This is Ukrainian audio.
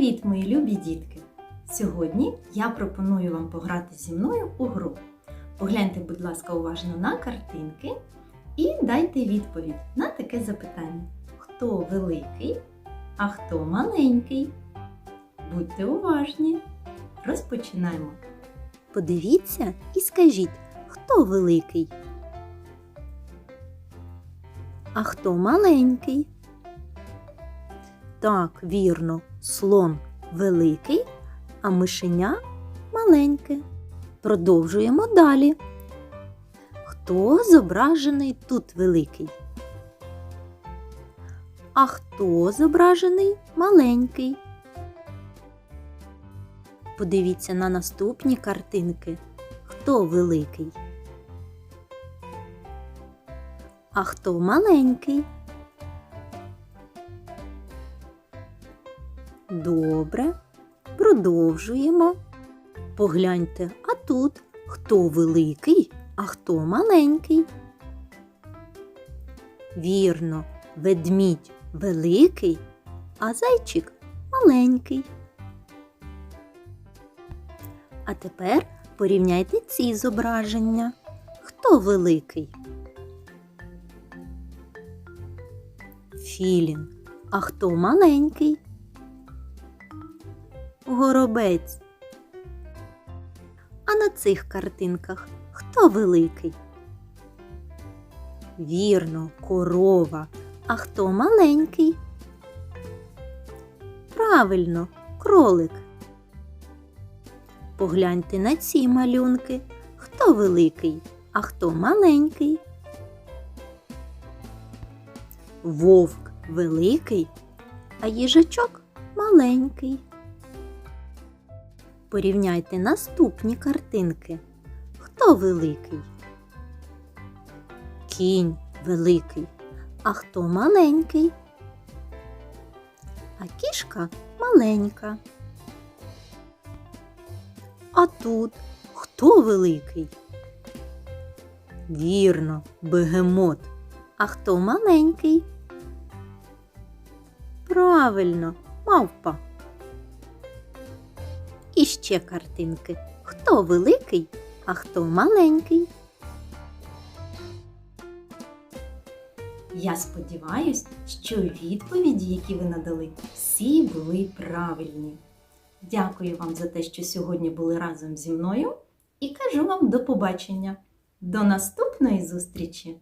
Привіт, мої любі дітки! Сьогодні я пропоную вам пограти зі мною у гру. Погляньте, будь ласка, уважно на картинки і дайте відповідь на таке запитання: хто великий, а хто маленький? Будьте уважні! Розпочинаємо! Подивіться і скажіть, хто великий? А хто маленький? Так, вірно, слон великий, а мишеня маленьке. Продовжуємо далі. Хто зображений тут великий? А хто зображений маленький? Подивіться на наступні картинки. Хто великий? А хто маленький? Добре. Продовжуємо. Погляньте, а тут хто великий, а хто маленький? Вірно, ведмідь великий, а зайчик маленький. А тепер порівняйте ці зображення. Хто великий? Філін. А хто маленький? Горобець. А на цих картинках хто великий? Вірно, корова. А хто маленький? Правильно, кролик. Погляньте на ці малюнки. Хто великий, а хто маленький? Вовк великий, а їжачок маленький. Порівняйте наступні картинки. Хто великий? Кінь великий, а хто маленький? А кішка маленька. А тут хто великий? Вірно, бегемот. А хто маленький? Правильно, мавпа. Ще картинки. Хто великий, а хто маленький? Я сподіваюсь, що відповіді, які ви надали, всі були правильні. Дякую вам за те, що сьогодні були разом зі мною, і кажу вам до побачення. До наступної зустрічі!